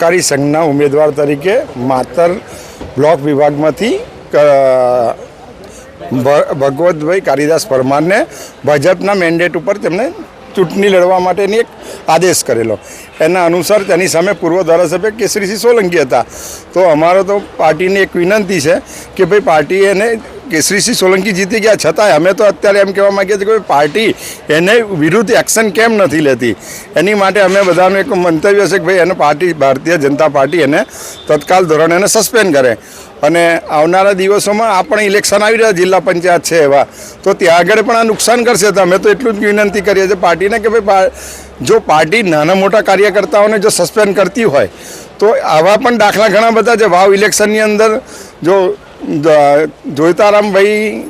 સહકારી સંઘના ઉમેદવાર તરીકે માતર બ્લોક વિભાગમાંથી ભગવતભાઈ કાલિદાસ પરમારને ભાજપના મેન્ડેટ ઉપર તેમને ચૂંટણી લડવા માટેની એક આદેશ કરેલો. એના અનુસાર તેની સામે પૂર્વ ધારાસભ્ય કેસરીસિંહ સોલંકી હતા. તો અમારો તો પાર્ટીની એક વિનંતી છે કે ભાઈ પાર્ટી એને કેસરીસિંહ સોલંકી જીતી ગયા. છતાંય અમે તો અત્યારે એમ કહેવા માંગીએ છીએ કે પાર્ટી એને વિરુદ્ધ એક્શન કેમ નથી લેતી? એની માટે અમે બધાનું એક મંતવ્ય છે કે ભાઈ એને પાર્ટી, ભારતીય જનતા પાર્ટી એને તત્કાલ ધોરણે એને સસ્પેન્ડ કરે. અને આવનારા દિવસોમાં આ પણ ઇલેક્શન આવી રહ્યા જિલ્લા પંચાયત છે એવા. તો ત્યાં આગળ પણ આ નુકસાન કરશે. તો અમે તો એટલું જ વિનંતી કરીએ છીએ પાર્ટીને કે ભાઈ જો પાર્ટી નાના મોટા કાર્યકર્તાઓને જો સસ્પેન્ડ કરતી હોય, તો આવા પણ દાખલા ઘણા બધા છે. વાવ ઇલેક્શનની અંદર જો જોઈતારામભાઈ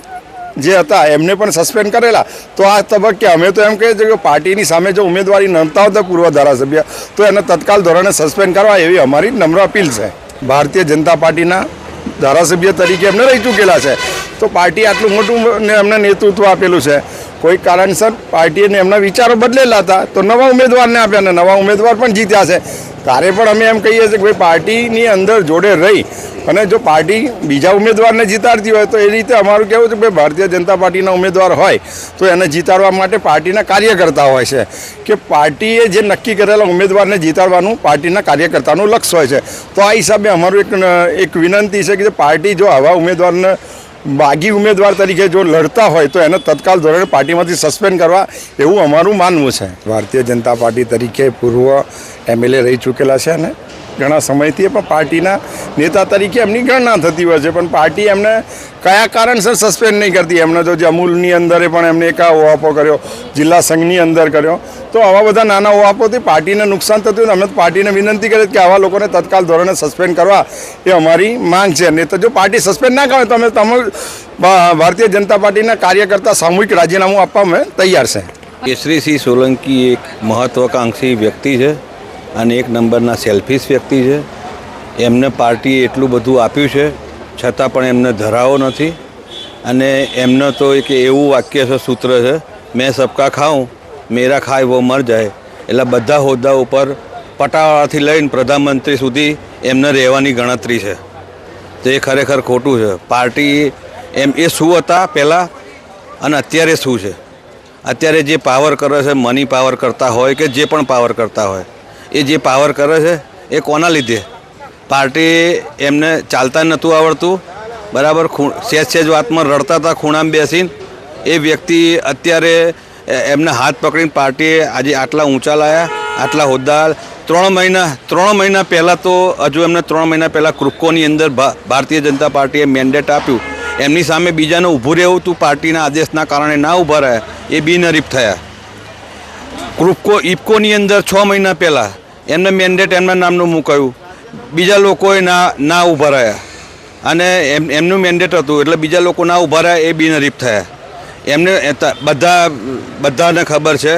જે હતા, એમને પણ સસ્પેન્ડ કરેલા. તો આ તબક્કે અમે તો એમ કહીએ છીએ કે પાર્ટીની સામે જો ઉમેદવારી નોંધતા હતા પૂર્વ ધારાસભ્ય, તો એને તત્કાલ ધોરણે સસ્પેન્ડ કરવા એવી અમારી નમ્ર અપીલ છે. ભારતીય જનતા પાર્ટીના ધારાસભ્ય તરીકે એમને રહી ચૂકેલા છે. તો પાર્ટી આટલું મોટું ને એમને નેતૃત્વ આપેલું છે. કોઈ કારણસર પાર્ટીને એમના વિચારો બદલેલા હતા. તો નવા ઉમેદવારને આપ્યા અને નવા ઉમેદવાર પણ જીત્યા છે. ત્યારે પણ અમે એમ કહીએ છીએ કે ભાઈ પાર્ટીની અંદર જોડે રહી અને જો પાર્ટી બીજા ઉમેદવારને જીતાડતી હોય તો એ રીતે અમારું કહેવું છે કે ભારતીય જનતા પાર્ટીના ઉમેદવાર હોય તો એને જીતાડવા માટે પાર્ટીના કાર્યકર્તા હોય છે. કે પાર્ટીએ જે નક્કી કરેલા ઉમેદવારને જીતાડવાનું પાર્ટીના કાર્યકર્તાનું લક્ષ્ય હોય છે. તો આ હિસાબે અમારું એક એક વિનંતી છે કે પાર્ટી જો આવા ઉમેદવારને બાગી ઉમેદવાર તરીકે જો લડતા હોય તો એને તત્કાલ ધોરણે પાર્ટીમાંથી સસ્પેન્ડ કરવા એવું અમારું માનવું છે. ભારતીય જનતા પાર્ટી તરીકે પૂર્વ એમએલએ રહી ચૂકેલા છે અને ઘણા સમયથી પણ પાર્ટીના નેતા તરીકે એમની ગણના થતી હોય છે. પણ પાર્ટી એમને કયા કારણસર સસ્પેન્ડ નહીં કરતી? એમને જે અમૂલની અંદર પણ એમને એક આ ઓહાપો કર્યો, જિલ્લા સંઘની અંદર કર્યો. તો આવા બધા નાના ઓહાપોથી પાર્ટીને નુકસાન થતું અમે પાર્ટીને વિનંતી કરીએ કે આવા લોકોને તત્કાલ ધોરણે સસ્પેન્ડ કરવા એ અમારી માંગ છે. નહીં તો જો પાર્ટી સસ્પેન્ડ ના કરે તો અમે તમે ભારતીય જનતા પાર્ટીના કાર્યકર્તા સામૂહિક રાજીનામું આપવા અમે તૈયાર છે. કેસરીસિંહ સોલંકી એક મહત્વાકાંક્ષી વ્યક્તિ છે. અને એક નંબરના સેલ્ફિશ વ્યક્તિ છે. એમને પાર્ટીએ એટલું બધું આપ્યું છે, છતાં પણ એમને ધરાવો નથી. અને એમને તો એક એવું વાક્ય છે, સૂત્ર છે, મેં સબકા ખાઉં, મેરા ખાય વો મર જાય. એટલે બધા હોદ્દા ઉપર પટાવાળાથી લઈને પ્રધાનમંત્રી સુધી એમને રહેવાની ગણતરી છે. તો એ ખરેખર ખોટું છે. પાર્ટી એમ એ શું હતા પહેલાં અને અત્યારે શું છે? અત્યારે જે પાવર કરે છે મની પાવર કરતા હોય કે જે પણ પાવર કરતા હોય એ જે પાવર કરે છે, એ કોના લીધે? પાર્ટી એમને ચાલતા નહોતું આવડતું. બરાબર ખૂ સહેજ સહેજ વાતમાં રડતા હતા, ખૂણામાં બેસીને. એ વ્યક્તિ અત્યારે એમને હાથ પકડીને પાર્ટીએ આજે આટલા ઊંચા લાયા, આટલા હોદ્દા ત્રણ મહિના ત્રણ મહિના પહેલાં તો હજુ એમને ત્રણ મહિના પહેલાં ક્રુપકોની અંદર ભારતીય જનતા પાર્ટીએ મેન્ડેટ આપ્યું. એમની સામે બીજાને ઊભું રહેવું હતું પાર્ટીના આદેશના કારણે ના ઊભા રહ્યા, એ બિનહરીફ થયા. ક્રુપકો ઇફકોની અંદર છ મહિના પહેલાં એમને મેન્ડેટ એમના નામનું મુકાયું. બીજા લોકોએ ના ના ઊભા રહ્યા. અને એમ, એમનું મેન્ડેટ હતું એટલે બીજા લોકો ના ઊભા રહ્યા એ બિનહરીફ થયા. એમને બધા, બધાને ખબર છે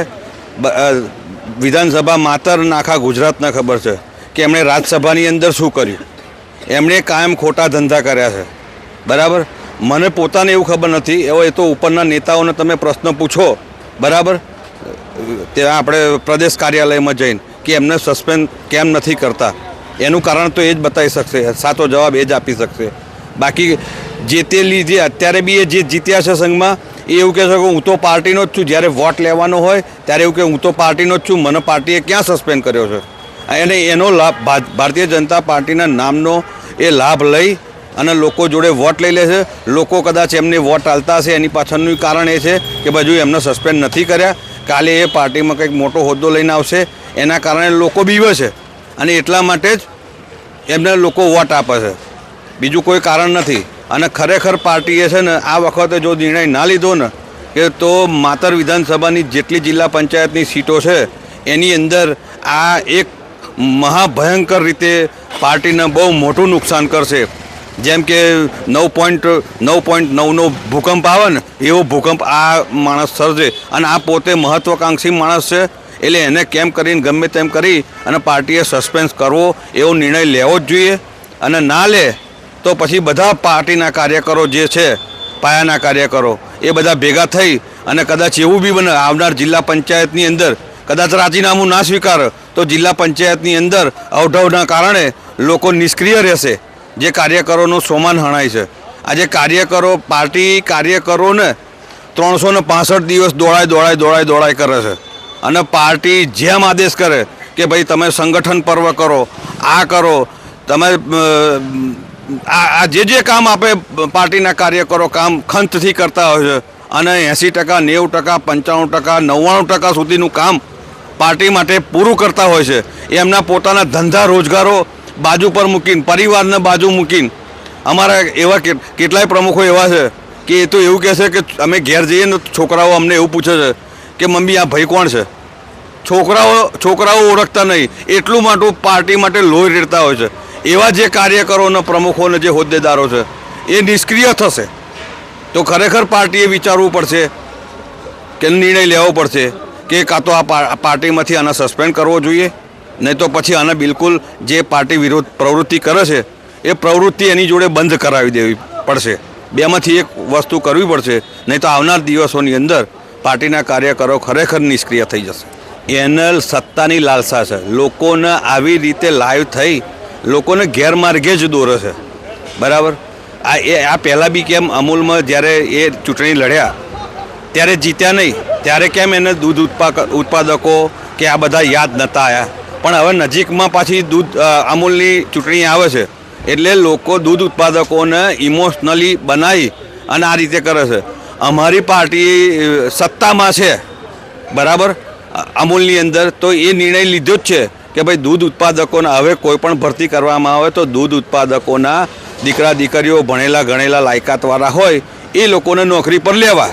વિધાનસભા માતર આખા ગુજરાતને ખબર છે કે એમણે રાજ્યસભાની અંદર શું કર્યું. એમણે કાયમ ખોટા ધંધા કર્યા છે. બરાબર? મને પોતાને એવું ખબર નથી, એવો એ તો ઉપરના નેતાઓને તમે પ્રશ્ન પૂછો. બરાબર? ત્યાં આપણે પ્રદેશ કાર્યાલયમાં જઈને કે એમને સસ્પેન્ડ કેમ નથી કરતા. એનું કારણ તો એ જ બતાવી શકશે, સાચો જવાબ એ જ આપી શકશે. બાકી જે તે લીધે અત્યારે બી એ જે જીત્યા છે સંઘમાં, એ એવું કહે છે કે હું તો પાર્ટીનો જ છું, જ્યારે વોટ લેવાનો હોય, ત્યારે એવું કે હું તો પાર્ટીનો જ છું, મને પાર્ટીએ ક્યાં સસ્પેન્ડ કર્યો છે? અને એનો લાભ ભારતીય જનતા પાર્ટીના નામનો એ લાભ લઈ અને લોકો જોડે વોટ લઈ લે છે. લોકો કદાચ એમને વોટ આલતા હશે, એની પાછળનું કારણ એ છે કે બાજુ એમને સસ્પેન્ડ નથી કર્યા કાલે એ પાર્ટીમાં કંઈક મોટો હોદ્દો લઈને આવશે, એના કારણે લોકો બીવે છે. અને એટલા માટે જ એમને લોકો વોટ આપે છે. બીજું કોઈ કારણ નથી. અને ખરેખર પાર્ટીએ છે ને, આ વખતે જો નિર્ણય ના લીધો ને, કે તો માતર વિધાનસભાની જેટલી જિલ્લા પંચાયતની સીટો છે, એની અંદર આ એક મહાભયંકર રીતે પાર્ટીને બહુ મોટું નુકસાન કરશે. જેમ કે નવ પોઈન્ટ નવ પોઈન્ટ નવનો ભૂકંપ આવે ને એવો ભૂકંપ આ માણસ સર્જે અને આ પોતે મહત્વાકાંક્ષી માણસ છે, એટલે એને કેમ કરીને ગમે તેમ કરી અને પાર્ટીએ સસ્પેન્સ કરવો, એવો નિર્ણય લેવો જ જોઈએ. અને ના લે, તો પછી બધા પાર્ટીના કાર્યકરો જે છે, પાયાના કાર્યકરો, એ બધા ભેગા થઈ અને કદાચ એવું બી બને, આવનાર જિલ્લા પંચાયતની અંદર કદાચ રાજીનામું ના સ્વીકારે, તો જિલ્લા પંચાયતની અંદર અવઢવના કારણે લોકો નિષ્ક્રિય રહેશે. જે કાર્યકરોનું સોમાન હણાય છે. આજે કાર્યકરો, પાર્ટી કાર્યકરોને ત્રણસો ને પાસઠ દિવસ દોડાય દોડાય દોડાય દોડાય કરે છે. અને પાર્ટી જેમ આદેશ કરે કે ભાઈ તમે સંગઠન પર્વ કરો, આ કરો, તમે આ જે જે કામ આપે પાર્ટીના કાર્યકરો કામ ખંતથી કરતા હોય છે અને એંસી ટકા, નેવું ટકા, પંચાણું ટકા, નવ્વાણું ટકા સુધીનું કામ પાર્ટી માટે પૂરું કરતા હોય છે. એમના પોતાના ધંધા રોજગારો બાજુ પર મૂકીને, પરિવારને બાજુ મૂકીને અમારા એવા કેટલાય પ્રમુખો એવા છે કે એ તો એવું કહે છે કે અમે ઘેર જઈએ ને છોકરાઓ અમને એવું પૂછે છે કે મમ્મી, આ ભાઈ કોણ છે? છોકરાઓ છોકરાઓ ઓળખતા નહીં. એટલું માટું પાર્ટી માટે લોહી રેડતા હોય છે. એવા જે કાર્યકરોને પ્રમુખોને જે હોદ્દેદારો છે, એ નિષ્ક્રિય થશે. તો ખરેખર પાર્ટીએ વિચારવું પડશે કે નિર્ણય લેવો પડશે કે કાં તો આ પાર્ટીમાંથી આને સસ્પેન્ડ કરવો જોઈએ? નહીં તો પછી આને બિલકુલ જે પાર્ટી વિરોધ પ્રવૃત્તિ કરે છે એ પ્રવૃત્તિ એની જોડે બંધ કરાવી દેવી પડશે. બેમાંથી એક વસ્તુ કરવી પડશે, નહીં તો આવનાર દિવસોની અંદર પાર્ટીના કાર્યકરો ખરેખર નિષ્ક્રિય થઈ જશે. એનલ સત્તાની લાલસા છે. લોકોને આવી રીતે લાઈવ થઈ, લોકોને ગેરમાર્ગે જ દોરે છે. બરાબર? આ એ, આ પહેલાં બી કેમ અમૂલમાં જ્યારે એ ચૂંટણી લડ્યા, ત્યારે જીત્યા નહીં. ત્યારે કેમ એને દૂધ ઉત્પાક, ઉત્પાદકો કે આ બધા યાદ નહોતા આવ્યા પણ હવે નજીકમાં પાછી દૂધ અમૂલની ચૂંટણી આવે છે. એટલે લોકો દૂધ ઉત્પાદકોને ઇમોશનલી બનાવી અને આ રીતે કરે છે. અમારી પાર્ટી સત્તામાં છે. બરાબર? અમૂલની અંદર તો એ નિર્ણય લીધો જ છે કે ભાઈ દૂધ ઉત્પાદકોને હવે કોઈ પણ ભરતી કરવામાં આવે તો દૂધ ઉત્પાદકોના દીકરા દીકરીઓ ભણેલા ગણેલા લાયકાતવાળા હોય, એ લોકોને નોકરી પર લેવા.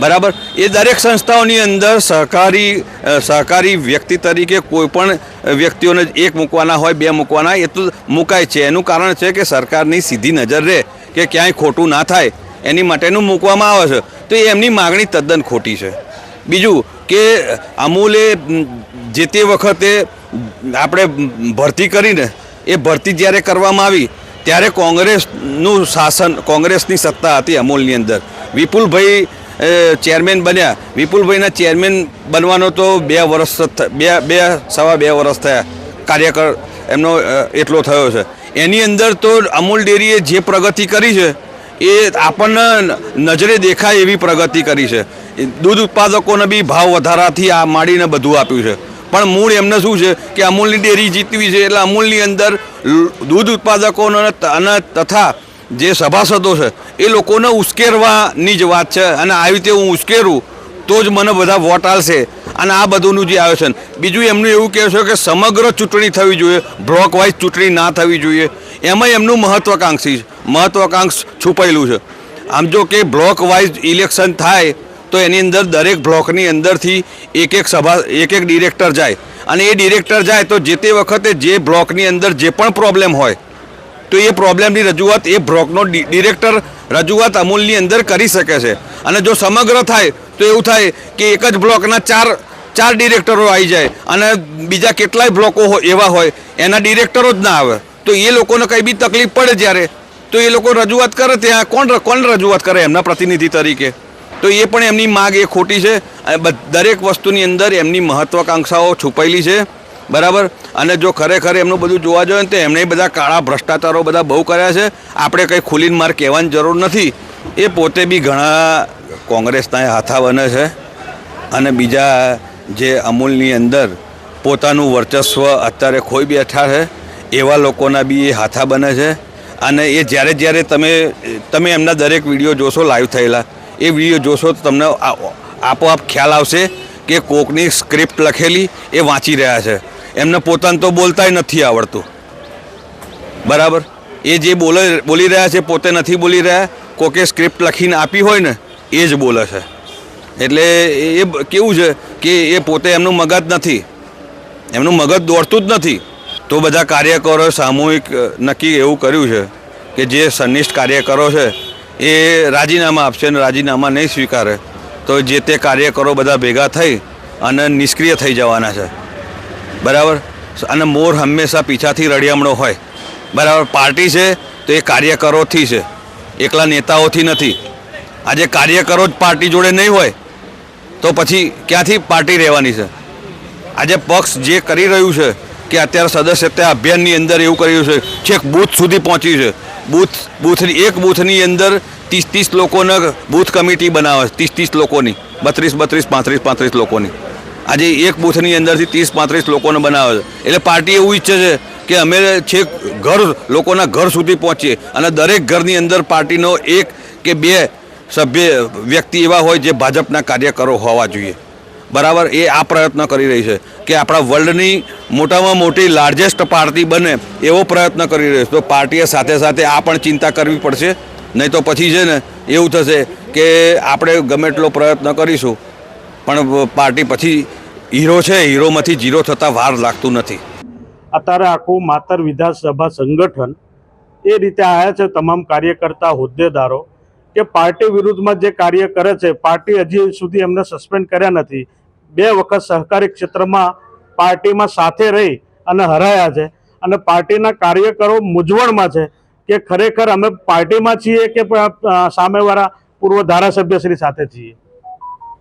બરાબર? એ દરેક સંસ્થાઓની અંદર સહકારી સહકારી વ્યક્તિ તરીકે કોઈ પણ વ્યક્તિઓને એક મૂકવાના હોય, બે મૂકવાના એ તો મુકાય છે. એનું કારણ છે કે સરકારની સીધી નજર રહે કે ક્યાંય ખોટું ના થાય. એની માટેનું મૂકવામાં આવે છે. તો એ એમની માગણી તદ્દન ખોટી છે. બીજું કે અમૂલે જે તે વખતે આપણે ભરતી કરીને, એ ભરતી જ્યારે કરવામાં આવી, ત્યારે કોંગ્રેસનું શાસન, કોંગ્રેસની સત્તા હતી અમૂલની અંદર. વિપુલભાઈ ચેરમેન બન્યા. વિપુલભાઈના ચેરમેન બનવાનો તો બે વર્ષ બે બે, સવા બે વર્ષ થયા. કાર્યકર એમનો એટલો થયો છે. એની અંદર તો અમૂલ ડેરીએ જે પ્રગતિ કરી છે, એ આપણને નજરે દેખાય એવી પ્રગતિ કરી છે. દૂધ ઉત્પાદકોને બી ભાવ વધારાથી આ માંડીને બધું આપ્યું છે. પણ મૂળ એમને શું છે કે અમૂલની ડેરી જીતવી છે એટલે અમૂલની અંદર દૂધ ઉત્પાદકોને અને તથા જે સભાસદો છે, એ લોકોને ઉશ્કેરવાની જ વાત છે અને આવી રીતે હું ઉશ્કેરું, તો જ મને બધા વોટ આવશે અને આ બધુંનું જે આયોજન. બીજું એમનું એવું કહે છે કે સમગ્ર ચૂંટણી થવી જોઈએ બ્લોક વાઇઝ ચૂંટણી ના થવી જોઈએ. એમાં એમનું મહત્વાકાંક્ષી મહત્વાકાંક્ષ છુપાયેલું છે. આમ જો કે બ્લોક વાઇઝ ઇલેક્શન થાય, તો એની અંદર દરેક બ્લોકની અંદરથી એક એક સભા, એક એક ડિરેક્ટર જાય. અને એ ડિરેક્ટર જાય તો જે તે વખતે જે બ્લોકની અંદર જે પણ પ્રોબ્લેમ હોય તો એ પ્રોબ્લેમની રજૂઆત એ બ્લોકનો ડિ- ડિરેક્ટર રજૂઆત અમૂલની અંદર કરી શકે છે. અને જો સમગ્ર થાય, તો એવું થાય કે એક જ બ્લોકના ચાર ચાર ડિરેક્ટરો આવી જાય અને બીજા કેટલાય બ્લોકો એવા હોય, એના ડિરેક્ટરો જ ના આવે. તો એ લોકોને કંઈ બી તકલીફ પડે જ્યારે, તો એ લોકો રજૂઆત કરે ત્યાં. કોણ કોણ રજૂઆત કરે એમના પ્રતિનિધિ તરીકે? તો એ પણ એમની માગ એ ખોટી છે. દરેક વસ્તુની અંદર એમની મહત્વાકાંક્ષાઓ છુપાયેલી છે. બરાબર? અને જો ખરેખર એમનું બધું જોવા જોઈએ ને તો એમણે બધા કાળા ભ્રષ્ટાચારો બધા બહુ કર્યા છે. આપણે કંઈ ખુલીને માર કહેવાની જરૂર નથી. એ પોતે બી ઘણા કોંગ્રેસના હાથા બને છે. અને બીજા જે અમૂલની અંદર પોતાનું વર્ચસ્વ અત્યારે ખોઈ બેઠા છે, એવા લોકોના બી એ હાથા બને છે. અને એ જ્યારે જ્યારે તમે તમે એમના દરેક વીડિયો જોશો લાઈવ થયેલા, એ વીડિયો જોશો તો તમને આપોઆપ ખ્યાલ આવશે કે કોકની સ્ક્રિપ્ટ લખેલી એ વાંચી રહ્યા છે. એમને પોતાને તો બોલતાય નથી આવડતું. બરાબર? એ જે બોલે, બોલી રહ્યા છે, પોતે નથી બોલી રહ્યા, કોકે સ્ક્રિપ્ટ લખીને આપી હોય ને, એ જ બોલે છે. એટલે એ કેવું છે કે એ પોતે એમનું મગજ નથી. એમનું મગજ દોડતું જ નથી. તો બધા કાર્યકરોએ સામૂહિક નક્કી એવું કર્યું છે કે જે સનિષ્ઠ કાર્યકરો છે, એ રાજીનામા આપશે અને રાજીનામા નહીં સ્વીકારે. તો જે તે કાર્યકરો બધા ભેગા થઈ અને નિષ્ક્રિય થઈ જવાના છે. બરાબર? અને મોર હંમેશા પીછાથી રળિયામણો હોય. બરાબર? પાર્ટી છે તો એ કાર્યકરોથી છે. એકલા નેતાઓથી નથી. આજે કાર્યકરો જ પાર્ટી જોડે નહીં હોય, તો પછી ક્યાંથી પાર્ટી રહેવાની છે? આજે પક્ષ જે કરી રહ્યું છે કે અત્યારે સદસ્યતા અભિયાનની અંદર એવું કર્યું છે છેક બૂથ સુધી પહોંચ્યું છે. બૂથ, બૂથની, એક બૂથની અંદર ત્રીસ ત્રીસ લોકોને બૂથ કમિટી બનાવે ત્રીસ ત્રીસ લોકોની. બત્રીસ બત્રીસ, પાંત્રીસ પાંત્રીસ લોકોની. આજે એક બૂથની અંદરથી ત્રીસ પાંત્રીસ લોકોને બનાવે છે. એટલે પાર્ટી એવું ઈચ્છે છે કે અમે છેક ઘર લોકોના ઘર સુધી પહોંચીએ અને દરેક ઘરની અંદર પાર્ટીનો એક કે બે સભ્ય વ્યક્તિ એવા હોય જે ભાજપના કાર્યકરો હોવા જોઈએ. બરાબર? એ આ પ્રયત્ન કરી રહી છે કે આપણા વર્લ્ડની મોટામાં મોટી લાર્જેસ્ટ પાર્ટી બને એવો પ્રયત્ન કરી રહી છે. તો પાર્ટીએ સાથે સાથે આ પણ ચિંતા કરવી પડશે. નહીં તો પછી છે ને એવું થશે કે આપણે ગમે એટલો પ્રયત્ન કરીશું. પણ પાર્ટી પછી હીરો છે, હીરોમાંથી જીરો થતાં વાર લાગતું નથી. અત્યારે આખું માતર વિધાનસભા સંગઠન એ રીતે આવ્યા છે તમામ કાર્યકર્તા, હોદ્દેદારો, કે પાર્ટી વિરુદ્ધમાં જે કાર્ય કરે છે, પાર્ટી હજી સુધી એમને સસ્પેન્ડ કર્યા નથી. બે વખત સહકારી ક્ષેત્રમાં પાર્ટીમાં સાથે રહી અને હરાયા છે અને પાર્ટીના કાર્યકરો મૂંઝવણમાં છે કે ખરેખર અમે પાર્ટીમાં છીએ કે સામેવાળા પૂર્વ ધારાસભ્યશ્રી સાથે છીએ?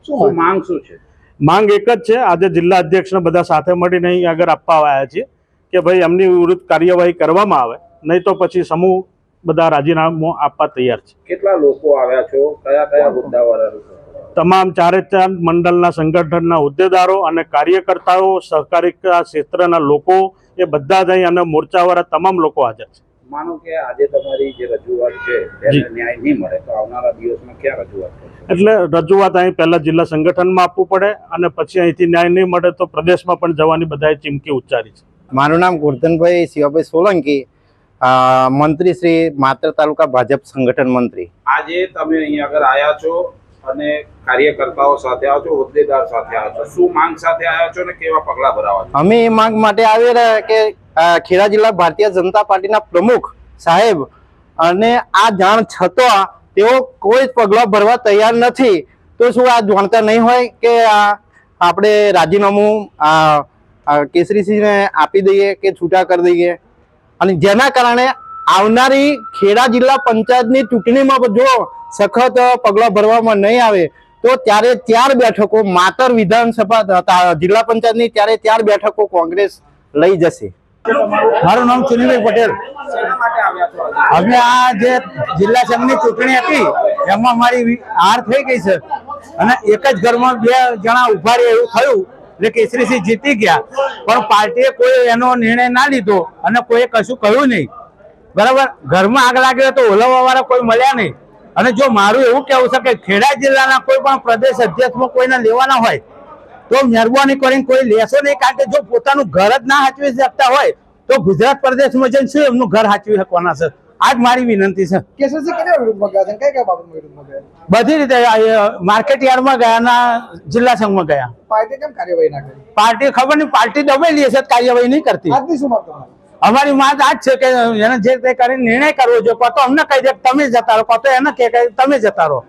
શું માંગ શું છે? માંગ એક જ છે. આજે જિલ્લા અધ્યક્ષને બધા સાથે મળીને અહીં આગળ આપવા આવ્યા છીએ કે ભાઈ એમની વિરુદ્ધ કાર્યવાહી કરવામાં આવે. નહીં તો પછી સમૂહ બધા રાજીનામું આપવા તૈયાર છે. કેટલા લોકો આવ્યા છો? કયા કયા મુદ્દાવાળા તમામ ચારે ચાર મંડળના સંગઠનના હોદ્દેદારો અને કાર્યકર્તાઓ સહકારી ક્ષેત્રના લોકો એ બધા જ અહીં અને મોરચાવાળા તમામ લોકો હાજર છે. માનો કે આજે તમારી જે રજૂઆત છે. તેને ન્યાય નહીં મળે તો આવનારા દિવસમાં ક્યાં રજૂઆત કરશો? એટલે રજૂઆત અહીં પહેલા જિલ્લા સંગઠનમાં આપવું પડે અને પછી અહીંથી ન્યાય નહીં મળે તો પ્રદેશમાં પણ જવાની બધાએ ચીમકી ઉચ્ચારી છે. મારું નામ ગોરધનભાઈ શિવાભાઈ સોલંકી મંત્રી શ્રી માત્ર તાલુકા ભાજપ સંગઠન મંત્રી. આજે તમે અહીંયા આગળ આવ્યા છો અને કાર્યકર્તાઓ સાથે આવ્યા છો, હોદ્દેદાર સાથે આવ્યા છો? શું માંગ સાથે આવ્યા છો ને કેવા પગલાં ભરાવા અમે એ માંગ માટે આવી રહ્યા કે ખેડા જિલ્લા ભારતીય જનતા પાર્ટીના પ્રમુખ સાહેબ અને આ જાણ છતાં તેઓ કોઈ પગલાં ભરવા તૈયાર નથી. તો શું આ જાણતા નહીં હોય કે આપણે રાજીનામું કેસરીસિંહને આપી દઈએ કે છૂટા કરી દઈએ? અને જેના કારણે આવનારી ખેડા જિલ્લા પંચાયતની ચૂંટણીમાં જો સખત પગલાં ભરવામાં નહીં આવે તો ત્યારે ચાર બેઠકો માતર વિધાનસભા જિલ્લા પંચાયતની ત્યારે ચાર બેઠકો કોંગ્રેસ લઈ જશે. મારું નામ સુનિલભાઈ પટેલ? અમે આ જે જિલ્લા સંઘની ચૂંટણી હતી, એમાં મારી હાર થઈ ગઈ છે. અને એક જ ઘરમાં બે જણા ઊભા રહે એવું થયું, એટલે કેસરીસિંહ જીતી ગયા. પણ પાર્ટીએ કોઈ એનો નિર્ણય ના લીધો અને કોઈએ કશું કહ્યું નહીં. બરાબર? ઘરમાં આગ લાગ્યો તો ઓલવવા વાળા કોઈ મળ્યા નહીં. અને જો મારું એવું કહેવું છે કે ખેડા જિલ્લાના કોઈ પણ પ્રદેશ અધ્યક્ષમાં કોઈને લેવાના હોય તો મહેરબાની કરીને કોઈ લેશો નહીં કારણ કે જો પોતાનું ઘર જ ના હાચવી શકતા હોય તો ગુજરાત પ્રદેશમાં જઈને શું એમનું ઘર હાચવી શકવાના છે? આ જ મારી વિનંતી છે. બધી રીતે માર્કેટ યાર્ડમાં ગયા ના જિલ્લા સંઘમાં ગયા. પાર્ટી કેમ કાર્યવાહી ના કરી? પાર્ટી ખબર નહીં પાર્ટી દબાઈ લે છે કાર્યવાહી નહીં કરતી. શું અમારી વાત આ જ છે કે એને જે તે કરીને નિર્ણય કરવો જોઈએ કાં તો અમને કહી દે તમે જતા રહો કાં તો એને કહે તમે જતા રહો.